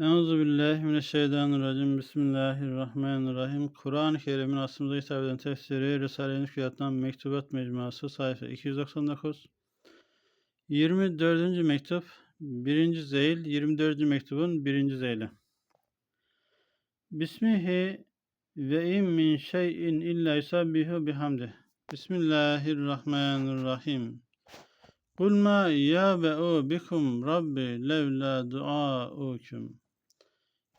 Euzu billahi mineşşeytanirracim. Bismillahirrahmanirrahim. Kur'an-ı Kerim'in aslımıza hitap eden tefsiri Risale-i Nüküyat'tan Mektubat Mecmuası sayfa 299. 24. mektup 1. zeyl 24. mektubun 1. zeyli. Bismihi ve in min şeyin illa yusabbihu bihamdi. Bismillahirrahmanirrahim. Kul ma yabe'u bikum rabbi levla duaukum.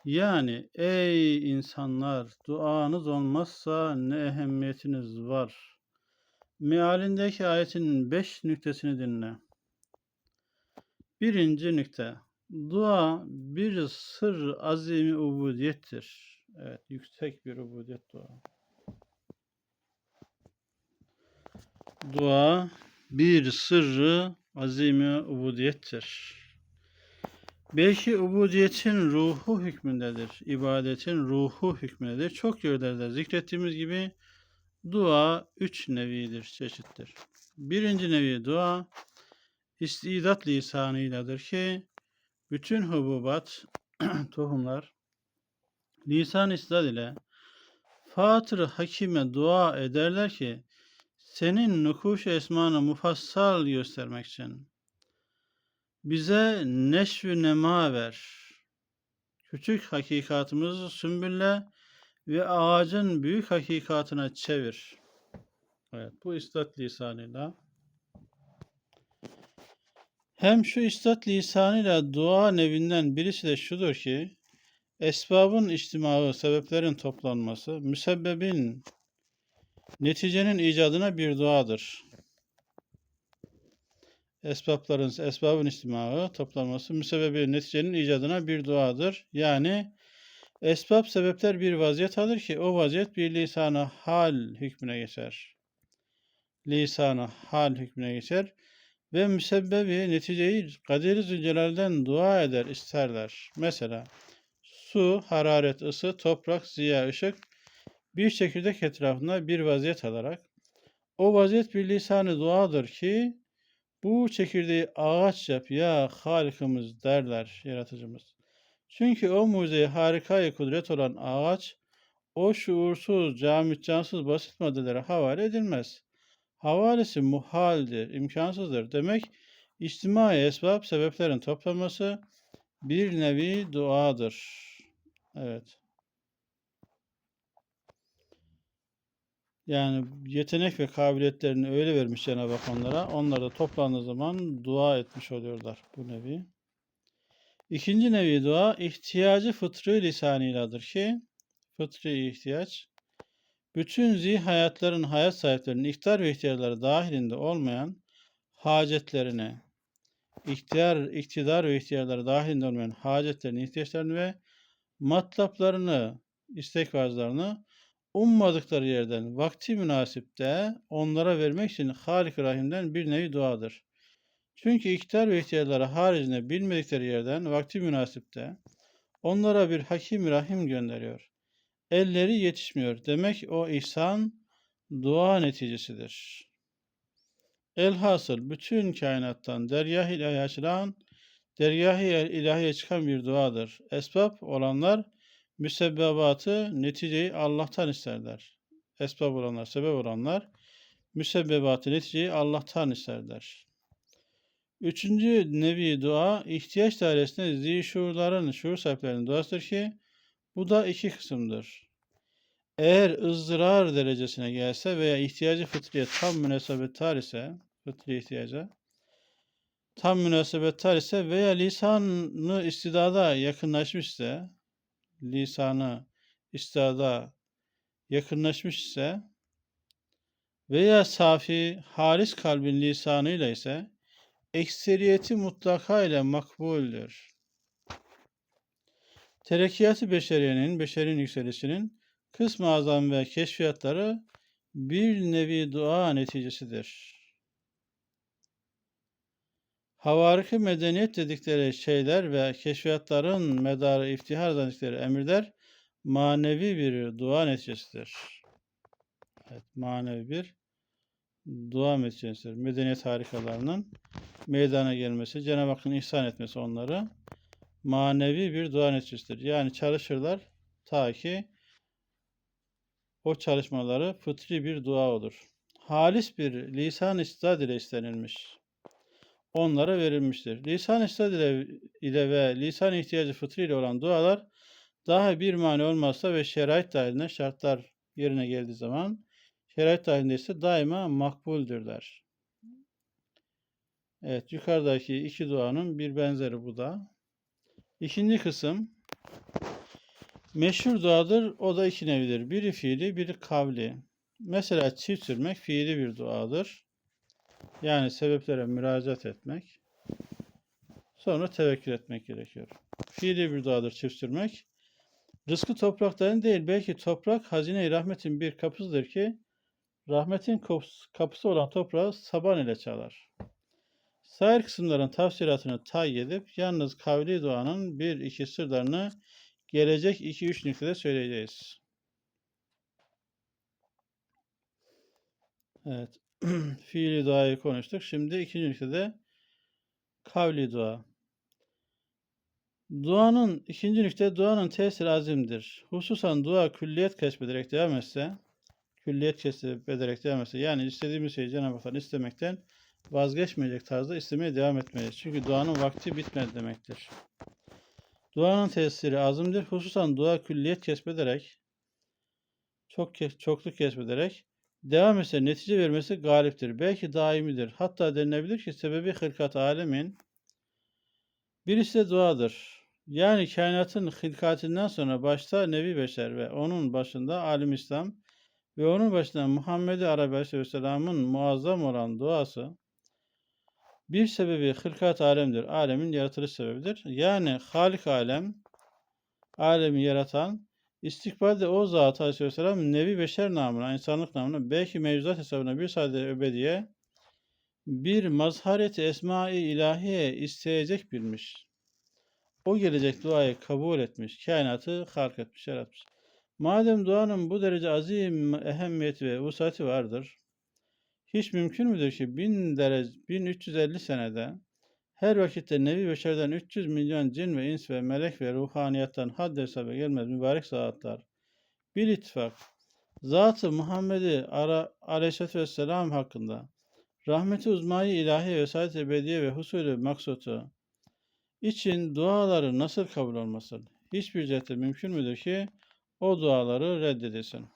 Yani ey insanlar duanız olmazsa ne ehemmiyetiniz var. Mealindeki ayetin beş nüktesini dinle. Birinci nükte. Dua bir sır azimi ubudiyettir. Evet, yüksek bir ubudiyet dua. Dua bir sırrı azimi ubudiyettir. Belki ubudiyetin ruhu hükmündedir. ibadetin ruhu hükmündedir. Çok yerlerde zikrettiğimiz gibi dua üç nevidir, çeşittir. Birinci nevi dua istidat lisanıyladır ki bütün hububat, tohumlar lisan istidat ile Fatır Hakime dua ederler ki senin nukuş esmanı mufassal göstermek için bize neşvü nema ver. Küçük hakikatımızı sümbülle ve ağacın büyük hakikatına çevir. Evet, bu istat lisanıyla hem şu istat lisanıyla dua nevinden birisi de şudur ki esbabın içtimağı, sebeplerin toplanması, müsebbebin neticenin icadına bir duadır esbapların, esbabın istimağı toplanması müsebbebi neticenin icadına bir duadır. Yani esbab sebepler bir vaziyet alır ki o vaziyet bir lisanı hal hükmüne geçer. Lisanı hal hükmüne geçer ve müsebbebi neticeyi Kadir-i dua eder, isterler. Mesela su, hararet, ısı, toprak, ziya, ışık bir çekirdek etrafında bir vaziyet alarak o vaziyet bir lisanı duadır ki bu çekirdeği ağaç yap ya Halikimiz derler yaratıcımız. Çünkü o mucizeyi harikayı kudret olan ağaç o şuursuz, camit cansız basit maddelere havale edilmez. Havalesi muhaldir, imkansızdır. Demek içtimai esbab sebeplerin toplanması bir nevi duadır. Evet. Yani yetenek ve kabiliyetlerini öyle vermiş Cenab-ı Hak onlara. Onlar da toplandığı zaman dua etmiş oluyorlar bu nevi. İkinci nevi dua ihtiyacı fıtrı lisanıyladır ki fıtri ihtiyaç bütün zih hayatların hayat sahiplerinin ihtiyar ve ihtiyarları dahilinde olmayan hacetlerini ihtiyar, iktidar ve ihtiyarları dahilinde olmayan hacetlerini, ihtiyaçlarını ve matlaplarını, istek vaazlarını ummadıkları yerden vakti münasipte onlara vermek için Halik Rahim'den bir nevi duadır. Çünkü iktidar ve ihtiyarları haricinde bilmedikleri yerden vakti münasipte onlara bir Hakim Rahim gönderiyor. Elleri yetişmiyor. Demek o ihsan dua neticesidir. Elhasıl bütün kainattan dergah-ı ilahi açılan, dergah-ı ilahiye çıkan bir duadır. Esbab olanlar müsebbebatı neticeyi Allah'tan isterler. Esbab olanlar, sebep olanlar müsebbebatı neticeyi Allah'tan isterler. Üçüncü nevi dua ihtiyaç dairesinde zişurların, şuur sahiplerinin duasıdır ki bu da iki kısımdır. Eğer ızdırar derecesine gelse veya ihtiyacı fıtriye tam münasebettar ise, fıtri ihtiyaca tam münasebettar ise veya lisanı istidada yakınlaşmış ise, lisanı istada yakınlaşmış ise veya safi, halis kalbin lisanıyla ise ekseriyeti mutlaka ile makbuldür. Terekkiyat-ı beşeriyenin, beşerin yükselişinin kısmı azam ve keşfiyatları bir nevi dua neticesidir. Havariki medeniyet dedikleri şeyler ve keşfiyatların medarı iftihar dedikleri emirler manevi bir dua neticesidir. Evet, manevi bir dua neticesidir. Medeniyet harikalarının meydana gelmesi, Cenab-ı Hakk'ın ihsan etmesi onları manevi bir dua neticesidir. Yani çalışırlar ta ki o çalışmaları fıtri bir dua olur. Halis bir lisan istidad ile istenilmiş. Onlara verilmiştir. Lisan istidad ile, ve lisan ihtiyacı fıtri ile olan dualar daha bir mani olmazsa ve şerait dahilinde şartlar yerine geldiği zaman şerait dahilinde ise daima makbuldürler. Evet yukarıdaki iki duanın bir benzeri bu da. İkinci kısım meşhur duadır. O da iki nevidir. Biri fiili, biri kavli. Mesela çift sürmek fiili bir duadır. Yani sebeplere müracaat etmek. Sonra tevekkül etmek gerekiyor. Fiili bir duadır çift sürmek. Rızkı toprakların değil belki toprak hazine-i rahmetin bir kapısıdır ki rahmetin kapısı olan toprağı saban ile çalar. Sair kısımların tafsiratını tay edip yalnız kavli duanın bir iki sırlarını gelecek iki üç nüktede söyleyeceğiz. Evet. Fiili duayı konuştuk. Şimdi ikinci nüktede kavli dua. Duanın ikinci nükte duanın tesiri azimdir. Hususan dua külliyet kesbederek devam etse, külliyet kesbederek devam etse, yani istediğimiz şeyi Cenab-ı Hak'tan istemekten vazgeçmeyecek tarzda istemeye devam etmeliyiz. Çünkü duanın vakti bitmedi demektir. Duanın tesiri azimdir. Hususan dua külliyet kesbederek, çok çokluk kesbederek devam etse netice vermesi galiptir. Belki daimidir. Hatta denilebilir ki sebebi hırkat alemin birisi de duadır. Yani kainatın hilkatinden sonra başta Nebi Beşer ve onun başında Alim İslam ve onun başında Muhammed-i Arabi Aleyhisselam'ın muazzam olan duası bir sebebi hırkat alemdir. Alemin yaratılış sebebidir. Yani Halik alem, alemi yaratan, istikbalde o zat Aleyhisselam Nebi Beşer namına, insanlık namına, belki mevzuat hesabına bir sade öbediye bir mazhareti esma-i ilahiye isteyecek bilmiş. O gelecek duayı kabul etmiş, kainatı halk etmiş, yaratmış. Madem duanın bu derece azim ehemmiyeti ve vusati vardır, hiç mümkün müdür ki 1000 derece 1350 senede her vakitte Nebi Beşer'den 300 milyon cin ve ins ve melek ve ruhaniyattan had hesaba gelmez mübarek zatlar. Bir ittifak. Zat-ı Muhammed'i Aleyhisselatü Vesselam hakkında rahmeti uzmayı ilahi vesayet ebediye ve husulü maksutu için duaları nasıl kabul olmasın? Hiçbir cihette mümkün müdür ki o duaları reddedilsin?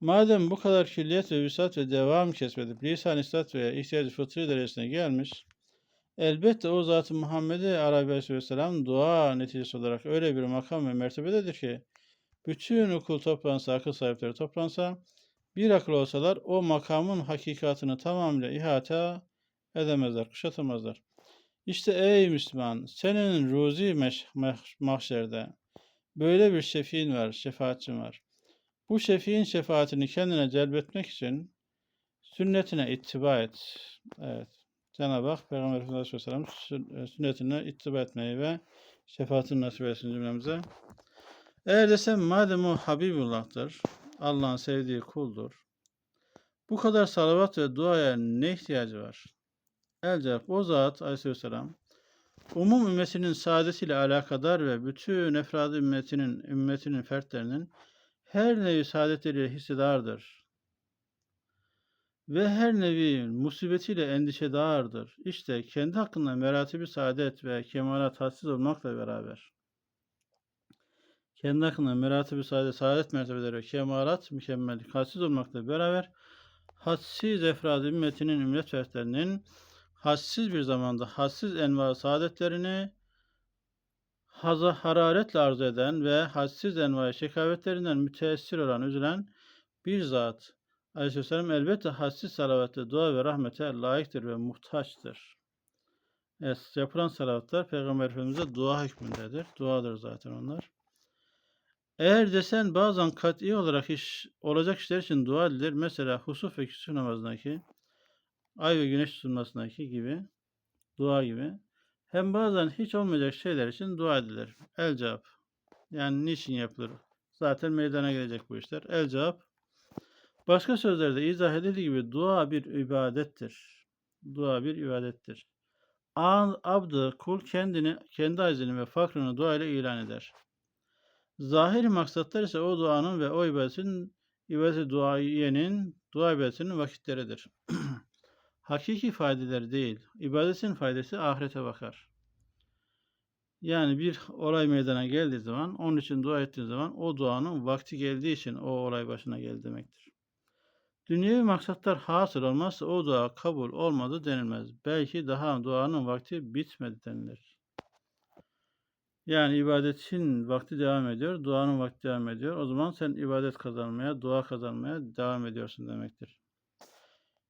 Madem bu kadar külliyet ve vüsat ve devam kesmedip lisan istat ve ihtiyacı fıtri derecesine gelmiş, elbette o Zat-ı Muhammed'i Arabi Aleyhisselam dua neticesi olarak öyle bir makam ve mertebededir ki, bütün okul toplansa, akıl sahipleri toplansa, bir akıl olsalar o makamın hakikatını tamamıyla ihate edemezler, kuşatamazlar. İşte ey Müslüman, senin ruzi mahşerde böyle bir şefiin var, şefaatçin var. Bu şefiin şefaatini kendine celbetmek için sünnetine ittiba et. Evet. Cenab-ı Hak Peygamber Efendimiz Aleyhisselam e, sünnetine ittiba etmeyi ve şefaatini nasip etsin cümlemize. Eğer desem madem o Habibullah'tır, Allah'ın sevdiği kuldur, bu kadar salavat ve duaya ne ihtiyacı var? El o zat aleyhisselam umum ümmetinin saadetiyle alakadar ve bütün efrad ümmetinin ümmetinin fertlerinin her nevi saadetleriyle hissedardır. Ve her nevi musibetiyle endişedardır. İşte kendi hakkında meratibi saadet ve kemalat hassiz olmakla beraber kendi hakkında meratibi saadet, saadet mertebeleri ve kemalat mükemmellik hassiz olmakla beraber hadsiz efrad ümmetinin ümmet fertlerinin hassiz bir zamanda hassiz enva saadetlerini haza hararetle arzu eden ve hassiz enva şekavetlerinden müteessir olan, üzülen bir zat. Aleyhisselam elbette hassiz salavette dua ve rahmete layıktır ve muhtaçtır. Evet, yapılan salavatlar Peygamber Efendimiz'e dua hükmündedir. Duadır zaten onlar. Eğer desen bazen kat'i olarak iş olacak işler için dua edilir. Mesela husuf ve küsuf namazındaki ay ve güneş tutulmasındaki gibi dua gibi. Hem bazen hiç olmayacak şeyler için dua edilir. El cevap. Yani niçin yapılır? Zaten meydana gelecek bu işler. El cevap. Başka sözlerde izah edildiği gibi dua bir ibadettir. Dua bir ibadettir. An abdı kul kendini, kendi acizini ve fakrını dua ile ilan eder. Zahiri maksatlar ise o duanın ve o ibadetin ibadeti duayenin dua ibadetinin vakitleridir. Hakiki faydeleri değil. İbadetin faydası ahirete bakar. Yani bir olay meydana geldiği zaman, onun için dua ettiğin zaman o duanın vakti geldiği için o olay başına geldi demektir. Dünyevi maksatlar hasıl olmazsa o dua kabul olmadı denilmez. Belki daha duanın vakti bitmedi denilir. Yani ibadetin vakti devam ediyor, duanın vakti devam ediyor. O zaman sen ibadet kazanmaya, dua kazanmaya devam ediyorsun demektir.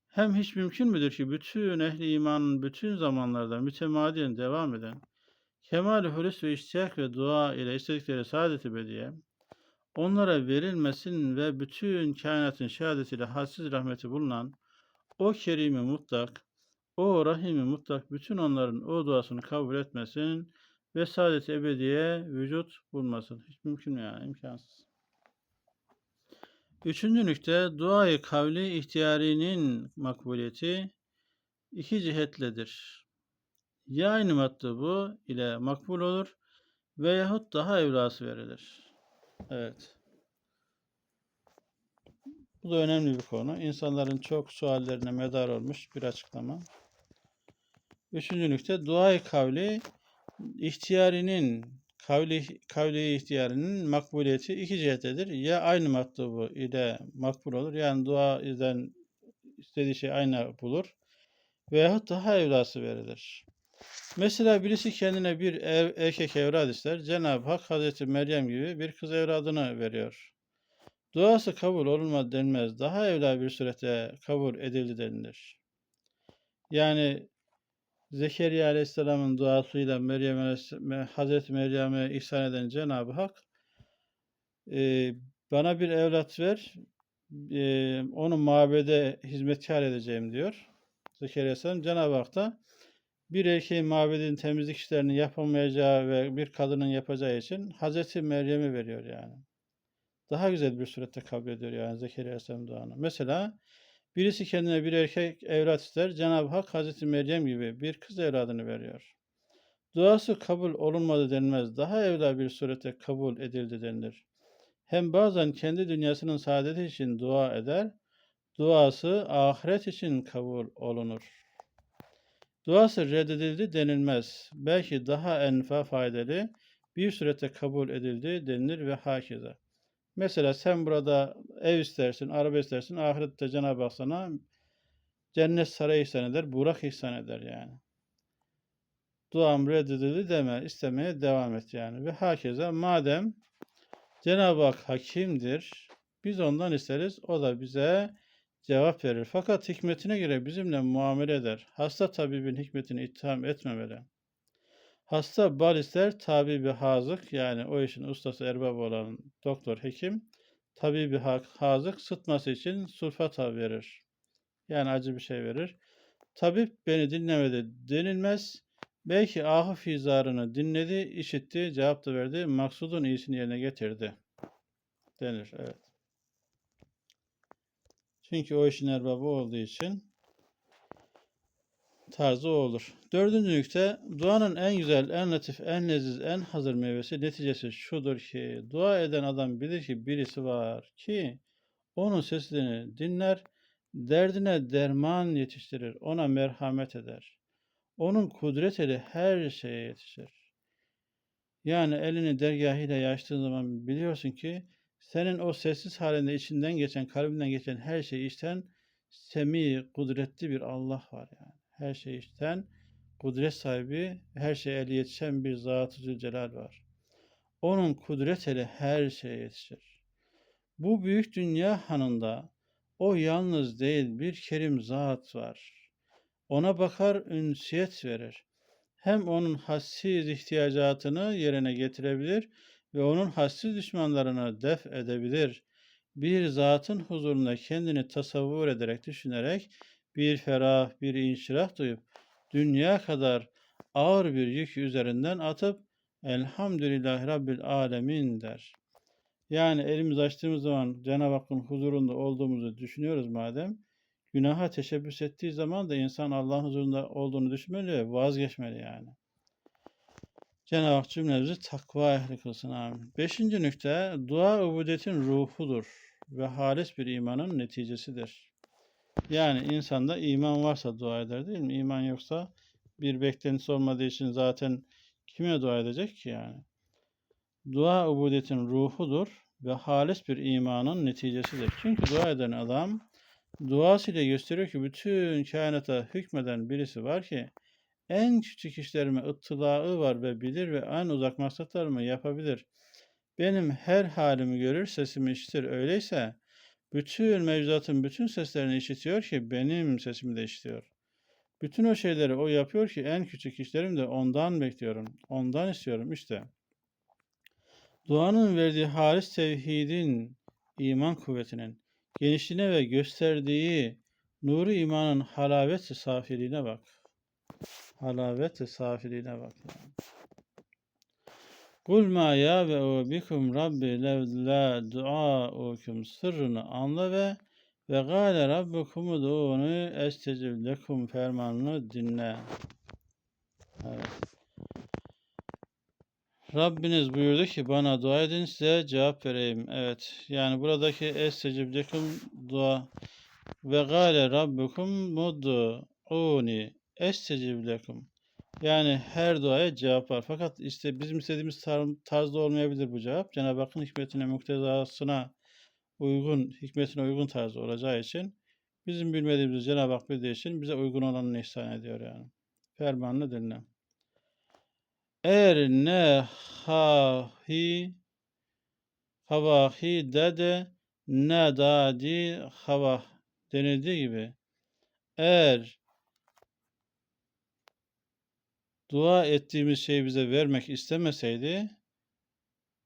Hem hiç mümkün müdür ki bütün ehli imanın bütün zamanlarda mütemadiyen devam eden kemal-i hülis ve iştiyak ve dua ile istedikleri saadet-i bediye onlara verilmesin ve bütün kainatın şehadetiyle hadsiz rahmeti bulunan o kerimi mutlak, o rahimi mutlak bütün onların o duasını kabul etmesin ve saadet ebediye vücut bulmasın. Hiç mümkün mü yani? imkansız. Üçüncü nükte duayı kavli ihtiyarinin makbuliyeti iki cihetledir. Ya aynı matlubu ile makbul olur veyahut daha evlası verilir. Evet. Bu da önemli bir konu. İnsanların çok suallerine medar olmuş bir açıklama. Üçüncü nükte duayı kavli ihtiyarinin kavli, kavli ihtiyarının makbuliyeti iki cihettedir. Ya aynı matlubu ile makbul olur. Yani dua eden istediği şey aynı bulur. Veyahut daha evlası verilir. Mesela birisi kendine bir ev, erkek evlat ister. Cenab-ı Hak Hazreti Meryem gibi bir kız evladını veriyor. Duası kabul olunmadı denmez. Daha evla bir surette kabul edildi denilir. Yani Zekeriya Aleyhisselam'ın duasıyla Meryem Hazreti Meryem'e ihsan eden Cenab-ı Hak e, bana bir evlat ver, e, onu mabede hizmetkar edeceğim diyor. Zekeriya Aleyhisselam. Cenab-ı Hak da bir erkeğin mabedin temizlik işlerini yapamayacağı ve bir kadının yapacağı için Hazreti Meryem'i veriyor yani. Daha güzel bir surette kabul ediyor yani Zekeriya Aleyhisselam duanı. Mesela birisi kendine bir erkek evlat ister. Cenab-ı Hak Hazreti Meryem gibi bir kız evladını veriyor. Duası kabul olunmadı denmez. Daha evla bir surette kabul edildi denilir. Hem bazen kendi dünyasının saadeti için dua eder, duası ahiret için kabul olunur. Duası reddedildi denilmez. Belki daha enfa faydalı bir surette kabul edildi denilir ve hakeza. Mesela sen burada ev istersin, araba istersin, ahirette Cenab-ı Hak sana cennet sarayı ihsan eder, burak ihsan eder yani. Duam reddedildi deme, istemeye devam et yani. Ve hakeza madem Cenab-ı Hak hakimdir, biz ondan isteriz, o da bize cevap verir. Fakat hikmetine göre bizimle muamele eder. Hasta tabibin hikmetini itham etmemeli. Hasta bal ister, tabibi hazık yani o işin ustası erbabı olan doktor, hekim tabibi hazık sıtması için sulfata verir. Yani acı bir şey verir. Tabip beni dinlemedi denilmez. Belki ahı fizarını dinledi, işitti, cevap da verdi, maksudun iyisini yerine getirdi denir. Evet. Çünkü o işin erbabı olduğu için tarzı o olur. Dördüncü nükte, duanın en güzel, en latif, en leziz, en hazır meyvesi neticesi şudur ki, dua eden adam bilir ki birisi var ki, onun sesini dinler, derdine derman yetiştirir, ona merhamet eder. Onun kudret eli her şeye yetişir. Yani elini dergahıyla açtığın zaman biliyorsun ki, senin o sessiz halinde içinden geçen, kalbinden geçen her şeyi işten semi, kudretli bir Allah var yani. Her şeyi işten kudret sahibi, her şeye eli yetişen bir Zat-ı Zülcelal var. Onun kudret eli her şeye yetişir. Bu büyük dünya hanında o yalnız değil bir kerim zat var. Ona bakar ünsiyet verir. Hem onun hassiz ihtiyacatını yerine getirebilir ve onun hassiz düşmanlarını def edebilir. Bir zatın huzurunda kendini tasavvur ederek, düşünerek bir ferah, bir inşirah duyup dünya kadar ağır bir yük üzerinden atıp Elhamdülillahi Rabbil Alemin der. Yani elimiz açtığımız zaman Cenab-ı Hakk'ın huzurunda olduğumuzu düşünüyoruz madem. günaha teşebbüs ettiği zaman da insan Allah'ın huzurunda olduğunu düşünmeli ve vazgeçmeli yani. Cenab-ı Hak cümlemizi takva ehli kılsın. Amin. Beşinci nükte, dua ubudetin ruhudur ve halis bir imanın neticesidir. Yani insanda iman varsa dua eder değil mi? İman yoksa bir beklentisi olmadığı için zaten kime dua edecek ki yani? Dua ubudetin ruhudur ve halis bir imanın neticesidir. Çünkü dua eden adam duasıyla gösteriyor ki bütün kainata hükmeden birisi var ki en küçük işlerime ıttılağı var ve bilir ve en uzak maksatlarımı yapabilir. Benim her halimi görür, sesimi işitir. Öyleyse bütün mevzuatın bütün seslerini işitiyor ki benim sesimi de işitiyor. Bütün o şeyleri o yapıyor ki en küçük işlerim de ondan bekliyorum. Ondan istiyorum işte. Duanın verdiği halis tevhidin, iman kuvvetinin genişliğine ve gösterdiği nuru imanın halavet safiliğine bak. Halavet safiliğine bak. Kul ma ya ve o bikum rabbi levla duaukum sırrını anla ve ve gâle rabbukum udûni estecib lekum fermanını dinle. Evet. Rabbiniz buyurdu ki bana dua edin size cevap vereyim. Evet. Yani buradaki estecib lekum dua ve gâle rabbukum mudûni estecib lekum. Yani her duaya cevap var. Fakat işte bizim istediğimiz tar- tarzda olmayabilir bu cevap. Cenab-ı Hakk'ın hikmetine, muktezasına uygun, hikmetine uygun tarzda olacağı için bizim bilmediğimizi Cenab-ı Hak bildiği için bize uygun olanını ihsan ediyor yani. Fermanını dinle. Eğer ne hahi havahi dede ne dadi havah denildiği gibi eğer dua ettiğimiz şeyi bize vermek istemeseydi,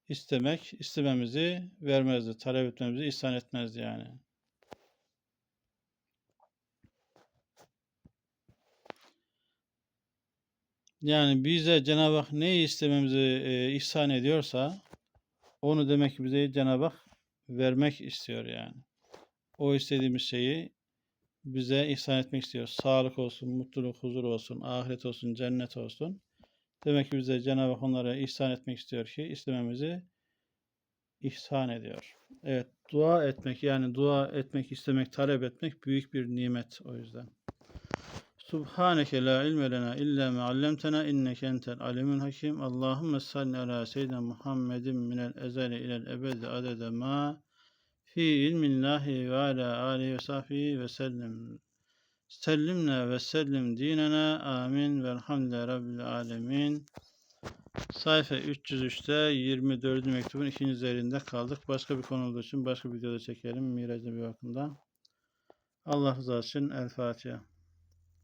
istemek, istememizi vermezdi, talep etmemizi ihsan etmezdi yani. Yani bize Cenab-ı Hak neyi istememizi e, ihsan ediyorsa, onu demek ki bize Cenab-ı Hak vermek istiyor yani. O istediğimiz şeyi bize ihsan etmek istiyor. Sağlık olsun, mutluluk, huzur olsun, ahiret olsun, cennet olsun. Demek ki bize Cenab-ı Hak onlara ihsan etmek istiyor ki istememizi ihsan ediyor. Evet, dua etmek yani dua etmek, istemek, talep etmek büyük bir nimet o yüzden. Subhaneke la ilme lena illa ma allamtena inneke entel alimul hakim. Allahumme salli ala seyyidina Muhammedin minel ezeli ilel ebedi adede ma fi ilmillahi ve ala alihi ve sahbihi ve sellim. Sellimna ve sellim dinena amin velhamdülillahi rabbil alemin. Sayfa 303'te 24. mektubun ikinci üzerinde kaldık. Başka bir konu olduğu için başka bir videoda çekelim. Mirac'ın bir bakımda. Allah rızası için El Fatiha.